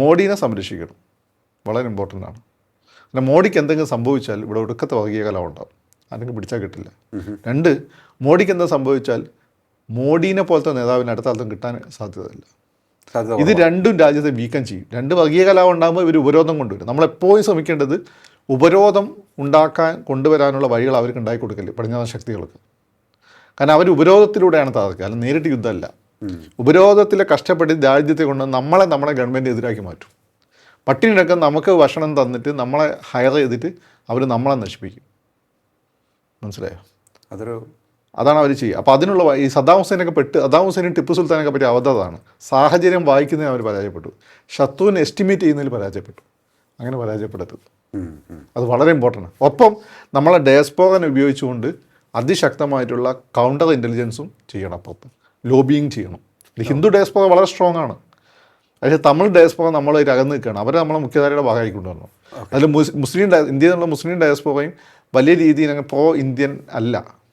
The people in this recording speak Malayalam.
മോഡീനെ സംരക്ഷിക്കണം വളരെ ഇമ്പോർട്ടന്റ് ആണ്. പിന്നെ മോഡിക്ക് എന്തെങ്കിലും സംഭവിച്ചാൽ ഇവിടെ ഒടുക്കത്തെ വർഗീയ കലം ഉണ്ടാവും. ആരെങ്കിലും പിടിച്ചാൽ കിട്ടില്ല. രണ്ട് മോഡിക്ക് എന്താ സംഭവിച്ചാൽ മോഡീനെ പോലത്തെ നേതാവിന് അടുത്ത കാലത്തും കിട്ടാൻ സാധ്യതയില്ല. ഇത് രണ്ടും രാജ്യത്തെ വീക്കം ചെയ്യും. രണ്ട് വർഗീയ കലാപം ഉണ്ടാകുമ്പോൾ ഇവർ ഉപരോധം കൊണ്ടുവരും. നമ്മളെപ്പോഴും ശ്രമിക്കേണ്ടത് ഉപരോധം ഉണ്ടാക്കാൻ കൊണ്ടുവരാനുള്ള വഴികൾ അവർക്ക് ഉണ്ടാക്കി കൊടുക്കൽ പടിഞ്ഞാറൻ ശക്തികൾക്ക്. കാരണം അവർ ഉപരോധത്തിലൂടെയാണ് തകർക്കുക. അല്ല നേരിട്ട് യുദ്ധമല്ല. ഉപരോധത്തിലെ കഷ്ടപ്പെട്ട് രാജ്യത്തെ കൊണ്ട് നമ്മളെ നമ്മളെ ഗവൺമെന്റ് എതിരാക്കി മാറ്റും. പട്ടിണിടക്കം നമുക്ക് ഭക്ഷണം തന്നിട്ട് നമ്മളെ ഹയർ ചെയ്തിട്ട് അവർ നമ്മളെ നശിപ്പിക്കും. മനസ്സിലായോ? അതൊരു അതാണ് അവർ ചെയ്യുക. അപ്പോൾ അതിനുള്ള ഈ സദ്ദാം ഹുസൈനൊക്കെ പെട്ട് സദ്ദാം ഹുസൈനും ടിപ്പു സുൽത്താനൊക്കെ പറ്റിയ അവധതാണ് സാഹചര്യം വായിക്കുന്നതിന് അവർ പരാജയപ്പെട്ടു. ശത്രുവിനെ എസ്റ്റിമേറ്റ് ചെയ്യുന്നതിൽ പരാജയപ്പെട്ടു. അങ്ങനെ പരാജയപ്പെടരുത് ഉം. അത് വളരെ ഇമ്പോർട്ടന്റ് ഒപ്പം നമ്മളെ ഡയസ്പോറനെ ഉപയോഗിച്ചുകൊണ്ട് അതിശക്തമായിട്ടുള്ള കൗണ്ടർ ഇന്റലിജൻസും ചെയ്യണം അപ്പം. ലോബിയിങ് ചെയ്യണം. ഹിന്ദു ഡയസ്പോറ വളരെ സ്ട്രോങ് ആണ് പക്ഷേ തമിഴ് ഡയസ്പോറ നമ്മൾ അകന്ന് നിൽക്കുകയാണ്. അവരെ നമ്മളെ മുഖ്യധാരയുടെ ഭാഗമായി കൊണ്ടുവരണം. അതിൽ മുസ്ലിം ഇന്ത്യയിലുള്ള മുസ്ലിം ഡയസ്പോറയും വലിയ രീതിയിൽ അങ്ങ് പ്രോ ഇന്ത്യൻ അല്ല.